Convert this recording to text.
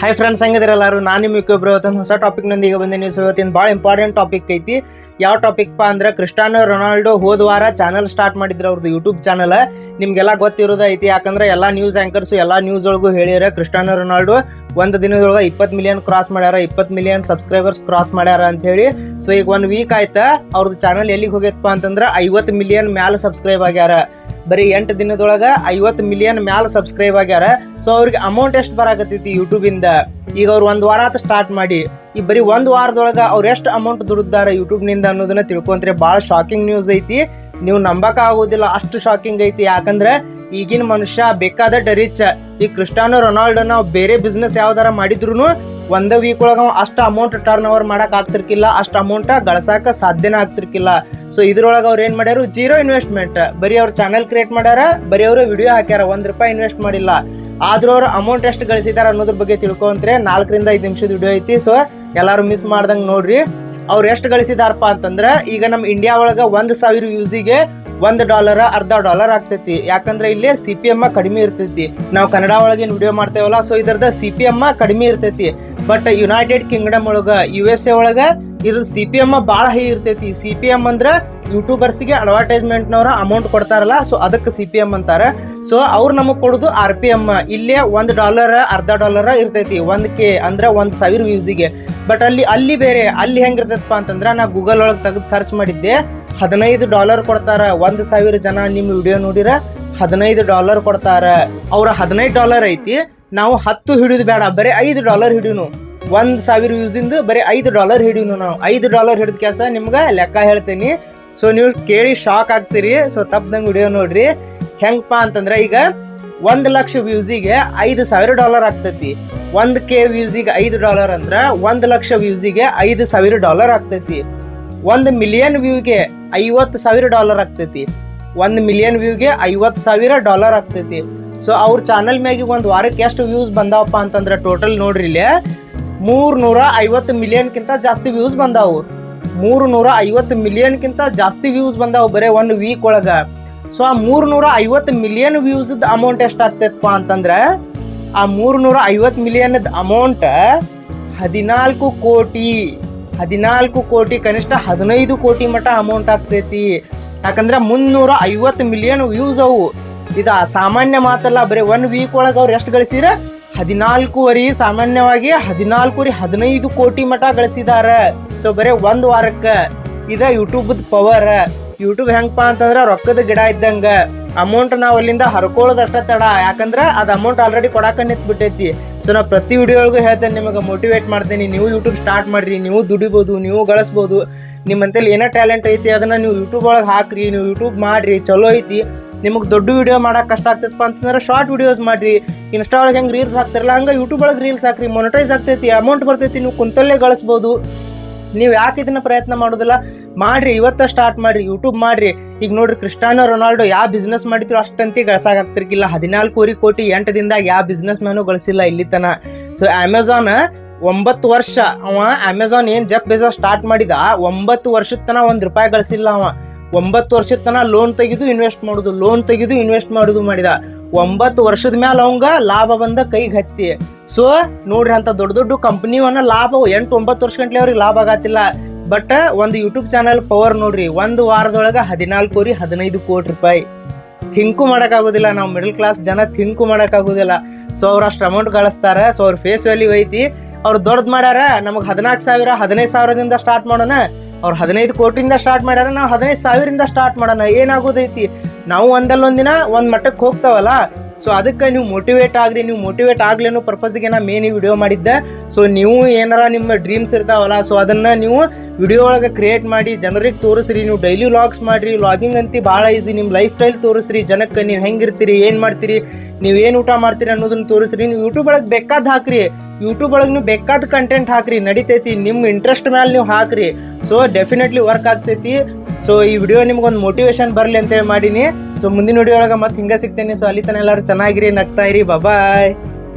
Hi friends ಹಂಗದಿರಲ್ಲಾರು ನಾನು ನಿಮ್ಮ ಇಕ್ಕೊಬ್ರು ಇವತ್ತೊಂದು ಹೊಸ ಟಾಪಿಕ್ನೊಂದಿಗೆ ಬಂದೀನಿ ಸೊ ಇವತ್ತಿನ ಭಾಳ ಇಂಪಾರ್ಟೆಂಟ್ ಟಾಪಿಕ್ ಐತಿ. ಯಾವ ಟಾಪಿಕ್ ಪಾ ಅಂದ್ರೆ ಕ್ರಿಸ್ಟಾನೋ ರೊನಾಲ್ಡೋ ಹೋದ ವಾರ ಚಾನಲ್ ಸ್ಟಾರ್ಟ್ ಮಾಡಿದ್ರು ಅವ್ರದ್ದು ಯೂಟ್ಯೂಬ್ ಚಾನಲ್ ನಿಮಗೆಲ್ಲ ಗೊತ್ತಿರೋದು ಐತಿ. ಯಾಕಂದ್ರೆ ಎಲ್ಲ ನ್ಯೂಸ್ ಆ್ಯಂಕರ್ಸು ಎಲ್ಲ ನ್ಯೂಸ್ ಒಳಗೂ ಹೇಳ್ಯಾರ ಕ್ರಿಸ್ಟಾನೋ ರೊನಾಲ್ಡೋ ಒಂದು ದಿನದೊಳಗೆ ಇಪ್ಪತ್ತು ಮಿಲಿಯನ್ ಕ್ರಾಸ್ ಮಾಡ್ಯಾರ, ಇಪ್ಪತ್ತು ಮಿಲಿಯನ್ ಸಬ್ಸ್ಕ್ರೈಬರ್ಸ್ ಕ್ರಾಸ್ ಮಾಡ್ಯಾರ ಅಂತ ಹೇಳಿ ಸೊ ಈಗ ಒಂದು ವೀಕ್ ಆಯ್ತಾ ಅವ್ರದ್ದು ಚಾನಲ್ ಎಲ್ಲಿಗೆ ಹೋಗ್ಯಪ್ಪ ಅಂತಂದ್ರೆ ಐವತ್ತು ಮಿಲಿಯನ್ ಮ್ಯಾಲ ಸಬ್ಸ್ಕ್ರೈಬ್ ಆಗ್ಯಾರ. ಬರೀ ಎಂಟು ದಿನದೊಳಗೆ ಐವತ್ತು ಮಿಲಿಯನ್ ಮ್ಯಾಲ ಸಬ್ಸ್ಕ್ರೈಬ್ ಆಗ್ಯಾರ. ಸೊ ಅವ್ರಿಗೆ ಅಮೌಂಟ್ ಎಷ್ಟು ಬರಾಕತ್ತೈತಿ ಯೂಟ್ಯೂಬಿಂದ ಈಗ ಅವ್ರು ಒಂದು ವಾರ ಸ್ಟಾರ್ಟ್ ಮಾಡಿ. ಈ ಬರೀ ಒಂದು ವಾರದೊಳಗೆ ಅವ್ರು ಎಷ್ಟು ಅಮೌಂಟ್ ದುಡಿದಾರ ಯೂಟ್ಯೂಬ್ನಿಂದ ಅನ್ನೋದನ್ನ ತಿಳ್ಕೊಂತ್ರೆ ಭಾಳ ಶಾಕಿಂಗ್ ನ್ಯೂಸ್ ಐತಿ. ನೀವು ನಂಬಕ ಆಗೋದಿಲ್ಲ, ಅಷ್ಟು ಶಾಕಿಂಗ್ ಐತಿ. ಯಾಕಂದ್ರೆ ಈಗಿನ ಮನುಷ್ಯ ಬೇಕಾದಟ್ ರಿಚ್ ಈ ಕ್ರಿಸ್ಟಾನೋ ರೊನಾಲ್ಡೋ ನಾವು ಬೇರೆ ಬಿಸ್ನೆಸ್ ಯಾವ್ದಾರ ಮಾಡಿದ್ರು ಒಂದ ವೀಕ್ ಒಳಗೆ ಅಷ್ಟ ಅಮೌಂಟ್ ಟರ್ನ್ ಓವರ್ ಮಾಡಕ್ ಆಗ್ತಿರ್ಕಿಲ್ಲ, ಅಷ್ಟು ಅಮೌಂಟ್ ಗಳಸಾಕ ಸಾಧ್ಯನೇ ಆಗ್ತಿರ್ಕಿಲ್ಲ. ಸೊ ಇದ್ರೊಳಗೆ ಅವ್ರು ಏನ್ ಮಾಡ್ಯಾರು? ಜೀರೋ ಇನ್ವೆಸ್ಟ್ಮೆಂಟ್ ಬರೀ ಅವ್ರ ಚಾನಲ್ ಕ್ರಿಯೇಟ್ ಮಾಡ್ಯಾರ, ಬರೀ ಅವರು ವಿಡಿಯೋ ಹಾಕ್ಯಾರ, ಒಂದ್ ರೂಪಾಯಿ ಇನ್ವೆಸ್ಟ್ ಮಾಡಿಲ್ಲ. ಆದ್ರೂ ಅವ್ರು ಅಮೌಂಟ್ ಎಷ್ಟು ಗಳಿಸಿದಾರ ಅನ್ನೋದ್ರ ಬಗ್ಗೆ ತಿಳ್ಕೊಂತ್ರೆ ನಾಲ್ಕರಿಂದ ಐದು ನಿಮಿಷದ ವಿಡಿಯೋ ಐತಿ. ಸೊ ಎಲ್ಲಾರು ಮಿಸ್ ಮಾಡ್ದಂಗೆ ನೋಡ್ರಿ. ಅವ್ರು ಎಷ್ಟು ಗಳಿಸಿದಾರಪ್ಪ ಅಂತಂದ್ರೆ, ಈಗ ನಮ್ಮ ಇಂಡಿಯಾ ಒಳಗೆ ಒಂದು ಸಾವಿರ ಯೂಸಿಗೆ ಒಂದು ಡಾಲರ್, ಅರ್ಧ ಡಾಲರ್ ಆಗ್ತೈತಿ. ಯಾಕಂದ್ರೆ ಇಲ್ಲಿ ಸಿ ಪಿ ಎಂ ಕಡಿಮೆ ಇರ್ತೈತಿ. ನಾವು ಕನ್ನಡ ಒಳಗೆ ವಿಡಿಯೋ ಮಾಡ್ತೇವಲ್ಲ ಸೊ ಇದರದ ಸಿ ಪಿ ಎಂ ಕಡಿಮೆ ಇರ್ತೈತಿ. ಬಟ್ ಯುನೈಟೆಡ್ ಕಿಂಗ್ಡಮ್ ಒಳಗ ಯು ಎಸ್ ಎ ಒಳಗ ಇದ್ರ ಸಿ ಪಿ ಎಂ ಭಾಳ ಹೈ ಇರ್ತೈತಿ. ಸಿ ಪಿ ಎಂ ಅಂದ್ರೆ ಯೂಟ್ಯೂಬರ್ಸ್ಗೆ ಅಡ್ವರ್ಟೈಸ್ಮೆಂಟ್ನವ್ರ ಅಮೌಂಟ್ ಕೊಡ್ತಾರಲ್ಲ ಸೊ ಅದಕ್ಕೆ ಸಿ ಪಿ ಎಂ ಅಂತಾರೆ. ಸೊ ಅವ್ರು ನಮಗೆ ಕೊಡೋದು ಆರ್ ಪಿ ಎಂ ಇಲ್ಲೇ ಒಂದು ಡಾಲರ್, ಅರ್ಧ ಡಾಲರ್ ಇರ್ತೈತಿ. ಒಂದು ಕೆ, ಅಂದ್ರೆ ಒಂದು ಸಾವಿರ ವ್ಯೂಸಿಗೆ ಬಟ್ ಅಲ್ಲಿ ಅಲ್ಲಿ ಬೇರೆ, ಅಲ್ಲಿ ಹೆಂಗಿರ್ತೈತಪ್ಪ ಅಂತಂದ್ರೆ ನಾ ಗೂಗಲ್ ಒಳಗೆ ತೆಗೆದು ಸರ್ಚ್ ಮಾಡಿದ್ದೆ. ಹದಿನೈದು ಡಾಲರ್ ಕೊಡ್ತಾರ. ಒಂದು ಸಾವಿರ ಜನ ನಿಮ್ಮ ವಿಡಿಯೋ ನೋಡಿರ, ಹದಿನೈದು ಡಾಲರ್ ಕೊಡ್ತಾರ. ಅವ್ರ ಹದಿನೈದು ಡಾಲರ್ ಐತಿ, ನಾವು ಹತ್ತು ಹಿಡಿದು ಬೇಡ, ಬರೀ ಐದು ಡಾಲರ್ ಹಿಡಿಯುನು. ಒಂದು ಸಾವಿರ ಯೂಸಿಂದು ಬರೀ ಐದು ಡಾಲರ್ ಹಿಡಿಯುನು ನಾವು. ಐದು ಡಾಲರ್ ಹಿಡಿದ ಕೆಲಸ ನಿಮ್ಗೆ ಲೆಕ್ಕ ಹೇಳ್ತೀನಿ. ಸೊ ನೀವು ಕೇಳಿ ಶಾಕ್ ಆಗ್ತೀರಿ. ಸೊ ತಪ್ಪದಂಗೆ ವಿಡಿಯೋ ನೋಡ್ರಿ. ಹೆಂಗಪ್ಪ ಅಂತಂದ್ರೆ, ಈಗ ಒಂದು ಲಕ್ಷ ವ್ಯೂಸಿಗೆ ಐದು ಸಾವಿರ ಡಾಲರ್ ಆಗ್ತೈತಿ. ಒಂದು ಕೆ ವ್ಯೂಸಿಗೆ ಐದು ಡಾಲರ್ ಅಂದ್ರೆ ಒಂದು ಲಕ್ಷ ವ್ಯೂಸಿಗೆ ಐದು ಸಾವಿರ ಡಾಲರ್ ಆಗ್ತೈತಿ. ಒಂದು ಮಿಲಿಯನ್ ವ್ಯೂಗೆ ಐವತ್ತು ಸಾವಿರ ಡಾಲರ್ ಆಗ್ತೈತಿ. ಒಂದು ಮಿಲಿಯನ್ ವ್ಯೂಗೆ ಐವತ್ತು ಸಾವಿರ ಡಾಲರ್ ಆಗ್ತೈತಿ. ಸೊ ಅವ್ರ ಚಾನಲ್ ಮ್ಯಾಗೆ ಒಂದು ವಾರಕ್ಕೆ ಎಷ್ಟು ವ್ಯೂಸ್ ಬಂದಾವಪ್ಪ ಅಂತಂದ್ರೆ ಟೋಟಲ್ ನೋಡ್ರಿ ಇಲ್ಲಿ ಮೂರು ನೂರ ಐವತ್ತು ಮಿಲಿಯನ್ಕಿಂತ ಜಾಸ್ತಿ ವ್ಯೂಸ್ ಬಂದಾವು. ಮೂರು ನೂರ ಐವತ್ತು ಮಿಲಿಯನ್ಕಿಂತ ಜಾಸ್ತಿ ವ್ಯೂಸ್ ಬಂದಾವು ಬರೀ ಒಂದು ವೀಕ್ ಒಳಗ. ಸೊ ಆ ಮೂರು ನೂರ ಐವತ್ತು ಮಿಲಿಯನ್ ವ್ಯೂಸ್ ಅಮೌಂಟ್ ಎಷ್ಟಾಗ್ತೈತಪ್ಪ ಅಂತಂದ್ರೆ, ಆ ಮೂರು ನೂರ ಐವತ್ತು ಮಿಲಿಯನ್ ಅಮೌಂಟ್ ಹದಿನಾಲ್ಕು ಕೋಟಿ. ಹದಿನಾಲ್ಕು ಕೋಟಿ, ಕನಿಷ್ಠ ಹದಿನೈದು ಕೋಟಿ ಮಟ್ಟ ಅಮೌಂಟ್ ಆಗ್ತೈತಿ. ಯಾಕಂದ್ರೆ ಮುನ್ನೂರ ಐವತ್ತು ಮಿಲಿಯನ್ ವ್ಯೂಸ್ ಅವು. ಇದು ಸಾಮಾನ್ಯ ಮಾತಲ್ಲ, ಬರೀ ಒನ್ ವೀಕ್ ಒಳಗೆ ಅವ್ರು ಎಷ್ಟು ಗಳಿಸಿರ? ಹದಿನಾಲ್ಕೂವರೆ, ಸಾಮಾನ್ಯವಾಗಿ ಹದಿನಾಲ್ಕೂವರೆ ಹದಿನೈದು ಕೋಟಿ ಮಟ್ಟ ಗಳಿಸಿದಾರ. ಸೊ ಬರೀ ಒಂದು ವಾರಕ್ಕೆ. ಇದ ಯೂಟ್ಯೂಬ್ ಪವರ್ ಯೂಟ್ಯೂಬ್ ಹೆಂಗಪ್ಪ ಅಂತಂದ್ರೆ ರೊಕ್ಕದ ಗಿಡ ಇದ್ದಂಗ. ಅಮೌಂಟ್ ನಾವು ಅಲ್ಲಿಂದ ಹರ್ಕೊಳ್ಳೋದಷ್ಟ ತಡ. ಯಾಕಂದ್ರೆ ಅದು ಅಮೌಂಟ್ ಆಲ್ರೆಡಿ ಕೊಡಾಕ ನಿಂತ್ ಬಿಟ್ಟೈತಿ ಸೊ ನಾ ಪ್ರತಿ ವಿಡಿಯೋ ಒಳಗೂ ಹೇಳ್ತೇನೆ ನಿಮಗೆ ಮೋಟಿವೇಟ್ ಮಾಡ್ತೀನಿ. ನೀವು ಯೂಟ್ಯೂಬ್ ಸ್ಟಾರ್ಟ್ ಮಾಡ್ರಿ, ನೀವು ದುಡಿಬೋದು, ನೀವು ಗಳಿಸ್ಬೋದು. ನಿಮ್ಮಂತಲ್ಲಿ ಏನೋ ಟ್ಯಾಲೆಂಟ್ ಐತಿ, ಅದನ್ನ ನೀವು ಯೂಟ್ಯೂಬ್ ಒಳಗೆ ಹಾಕ್ರಿ, ನೀವು ಯೂಟ್ಯೂಬ್ ಮಾಡ್ರಿ, ಚಲೋ ಐತಿ. ನಿಮಗೆ ದೊಡ್ಡ ವಿಡಿಯೋ ಮಾಡೋಕೆ ಕಷ್ಟ ಆಗ್ತೈತಪ್ಪ ಅಂತಂದ್ರೆ ಶಾರ್ಟ್ ವಿಡಿಯೋಸ್ ಮಾಡ್ರಿ. ಇನ್ಸ್ಟಾ ಒಳಗೆ ಹೆಂಗೆ ರೀಲ್ಸ್ ಹಾಕ್ತಿರಲ್ಲ, ಹಂಗೆ ಯೂಟ್ಯೂಬ್ ಒಳಗೆ ರೀಲ್ಸ್ ಹಾಕ್ರಿ. ಮೊನಟೈಸ್ ಆಗ್ತೈತಿ ಅಮೌಂಟ್ ಬರ್ತೈತಿ, ನೀವು ಕುಂತಲ್ಲೇ ಗಳಿಸ್ಬೋದು. ನೀವು ಯಾಕೆ ಇದನ್ನ ಪ್ರಯತ್ನ ಮಾಡೋದಿಲ್ಲ? ಮಾಡ್ರಿ, ಇವತ್ತ ಸ್ಟಾರ್ಟ್ ಮಾಡ್ರಿ ಯೂಟ್ಯೂಬ್ ಮಾಡ್ರಿ. ಈಗ ನೋಡ್ರಿ ಕ್ರಿಸ್ಟಾನೋ ರೊನಾಲ್ಡೋ ಯಾವ ಬಿಸ್ನೆಸ್ ಮಾಡಿದ್ರು ಅಷ್ಟಂತಿ ಹದಿನಾಲ್ಕು ಹದಿನಾಲ್ಕೂವರೆ ಕೋಟಿ ಎಂಟು ದಿನದಾಗ ಯಾವ ಬಿಸ್ನೆಸ್ ಮ್ಯಾನು ಗಳಿಸಿಲ್ಲ ಇಲ್ಲಿ ತನ ಸೊ ಅಮೆಝಾನ್ ಒಂಬತ್ತು ವರ್ಷ, ಅವ ಅಮೆಝಾನ್ ಏನ್ ಜಪ್ ಬೇಜ ಸ್ಟಾರ್ಟ್ ಮಾಡಿದ? ಒಂಬತ್ತು ವರ್ಷದ ತನ ಒಂದು ರೂಪಾಯಿ ಗಳಿಸಿಲ್ಲ ಅವ. ಒಂಬತ್ತು ವರ್ಷದ ತನ ಲೋನ್ ತೆಗೆದು ಇನ್ವೆಸ್ಟ್ ಮಾಡುದು ಲೋನ್ ತೆಗೆದು ಇನ್ವೆಸ್ಟ್ ಮಾಡುದು ಮಾಡಿದ. ಒಂಬತ್ತು ವರ್ಷದ ಮ್ಯಾಲ ಅವಂಗ ಲಾಭ ಬಂದ ಕೈಗೆ ಹತ್ತಿ. ಸೊ ನೋಡ್ರಿ ಅಂತ ದೊಡ್ಡ ದೊಡ್ಡ ಕಂಪ್ನಿವನ್ನ ಲಾಭ ಎಂಟು ಒಂಬತ್ತು ವರ್ಷ ಗಂಟ್ಲೆ ಅವ್ರಿಗೆ ಲಾಭ ಆಗತ್ತಿಲ್ಲ. ಬಟ್ ಒಂದು ಯೂಟ್ಯೂಬ್ ಚಾನಲ್ ಪವರ್ ನೋಡ್ರಿ, ಒಂದು ವಾರದೊಳಗ ಕೋರಿ ಹದಿನೈದು ಕೋಟಿ ರೂಪಾಯಿ. ಥಿಂಕು ಮಾಡೋಕ್ಕಾಗೋದಿಲ್ಲ ನಾವು ಮಿಡಲ್ ಕ್ಲಾಸ್ ಜನ ಥಿಂಕು ಮಾಡೋಕ್ಕಾಗೋದಿಲ್ಲ ಸೊ ಅವ್ರು ಅಷ್ಟು ಅಮೌಂಟ್ ಗಳಿಸ್ತಾರೆ ಸೊ ಅವ್ರ ಫೇಸ್ ವ್ಯಾಲ್ಯೂ ಐತಿ. ಅವ್ರು ದೊಡ್ಡದು ಮಾಡ್ಯಾರ, ನಮಗೆ ಹದಿನಾಲ್ಕು ಸಾವಿರ, ಹದಿನೈದು ಸಾವಿರದಿಂದ ಸ್ಟಾರ್ಟ್ ಮಾಡೋಣ. ಅವ್ರು ಹದಿನೈದು ಕೋಟಿಯಿಂದ ಸ್ಟಾರ್ಟ್ ಮಾಡ್ಯಾರ, ನಾವು ಹದಿನೈದು ಸಾವಿರದಿಂದ ಸ್ಟಾರ್ಟ್ ಮಾಡೋಣ. ಏನಾಗೋದೈತಿ? ನಾವು ಒಂದಲ್ಲೊಂದಿನ ಒಂದು ಮಟ್ಟಕ್ಕೆ ಹೋಗ್ತಾವಲ್ಲ? ಸೊ ಅದಕ್ಕೆ ನೀವು ಮೋಟಿವೇಟ್ ಆಗ್ರಿ, ನೀವು ಮೋಟಿವೇಟ್ ಆಗ್ಲಿ ಅನ್ನೋ ಪರ್ಪಸ್ಗೆ ನಾ ಮೇನ್ ಈ ವಿಡಿಯೋ ಮಾಡಿದ್ದೆ. ಸೊ ನೀವು ಏನಾರ ನಿಮ್ಮ ಡ್ರೀಮ್ಸ್ ಇರ್ತಾವಲ್ಲ ಸೊ ಅದನ್ನ ನೀವು ವಿಡಿಯೋ ಒಳಗೆ ಕ್ರಿಯೇಟ್ ಮಾಡಿ, ಜನರಿಗೆ ತೋರಿಸ್ರಿ, ನೀವು ಡೈಲಿ ವ್ಲಾಗ್ಸ್ ಮಾಡ್ರಿ ವ್ಲಾಗಿಂಗ್ ಅಂತ ಭಾಳ ಈಸಿ ನಿಮ್ಮ ಲೈಫ್ ಸ್ಟೈಲ್ ತೋರಿಸ್ರಿ, ಜನಕ್ಕೆ ನೀವು ಹೆಂಗಿರ್ತೀರಿ ಏನು ಮಾಡ್ತೀರಿ, ನೀವು ಏನು ಊಟ ಮಾಡ್ತೀರಿ ಅನ್ನೋದನ್ನ ತೋರಿಸ್ರಿ, ನೀವು ಯೂಟ್ಯೂಬ್ ಒಳಗೆ ಬೇಕಾದ ಹಾಕ್ರಿ. ಯೂಟ್ಯೂಬ್ ಒಳಗೆ ನೀವು ಬೇಕಾದ ಕಂಟೆಂಟ್ ಹಾಕ್ರಿ, ನಡಿತೈತಿ ನಿಮ್ಮ ಇಂಟ್ರೆಸ್ಟ್ ಮೇಲೆ ನೀವು ಹಾಕ್ರಿ. ಸೊ ಡೆಫಿನೆಟ್ಲಿ ವರ್ಕ್ ಆಗ್ತೈತಿ. ಸೊ ಈ ವಿಡಿಯೋ ನಿಮ್ಗೊಂದು ಮೋಟಿವೇಶನ್ ಬರಲಿ ಅಂತೇಳಿ ಮಾಡೀನಿ. ಸೊ ಮುಂದಿನ ವಿಡಿಯೋ ಒಳಗೆ ಮತ್ತೆ ಹಿಂಗೆ ಸಿಗ್ತೇನೆ. ಸೊ ಅಲ್ಲಿ ತನ ಎಲ್ಲರೂ ಚೆನ್ನಾಗಿರಿ, ನಗ್ತಾ ಇರಿ. ಬಾಯ್